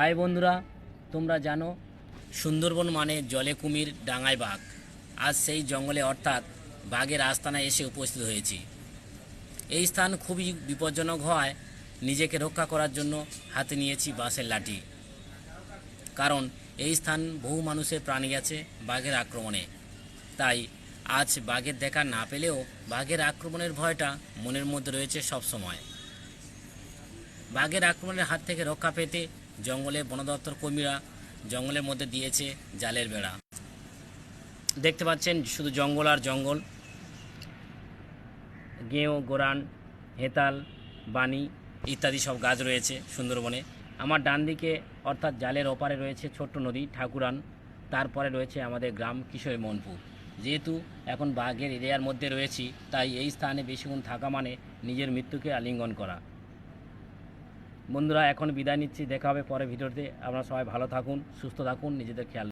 High বন্ধুরা, তোমরা জানো সুন্দরবন মানে জলে কুমির, ডাঙায় বাঘ। আজ সেই জঙ্গলে অর্থাৎ বাঘের আস্তানায় এসে উপস্থিত হয়েছি। এই স্থান খুবই বিপজ্জনক হওয়ায় নিজেকে রক্ষা করার জন্য হাতে নিয়েছি বাঁশের লাঠি। কারণ এই স্থান বহু মানুষের প্রাণ গেছে বাঘের আক্রমণে। তাই আজ বাঘের দেখা না পেলেও বাঘের আক্রমণের ভয়টা মনের মধ্যে রয়েছে সব সময়। বাঘের আক্রমণের হাত থেকে রক্ষা পেতে জঙ্গলে বন দপ্তর কর্মীরা জঙ্গলের মধ্যে দিয়েছে জালের বেড়া। দেখতে পাচ্ছেন শুধু জঙ্গল আর জঙ্গল। গেঁয়ো গোরান, হেতাল বানি ইত্যাদি সব গাছ রয়েছে সুন্দরবনে। আমার ডান দিকে অর্থাৎ জালের ওপারে রয়েছে ছোট্ট নদী, ঠাকুরান। তারপরে রয়েছে আমাদের গ্রাম কিশোর মনপুর যেহেতু এখন বাঘের এরিয়ার মধ্যে রয়েছি, তাই এই স্থানে বেশিক্ষণ থাকা মানে নিজের মৃত্যুকে আলিঙ্গন করা। বন্ধুরা, এখন বিদায় নিচ্ছি। দেখা হবে পরে ভিডিওতে। আপনারা সবাই ভালো থাকুন, সুস্থ থাকুন, নিজেদের খেয়াল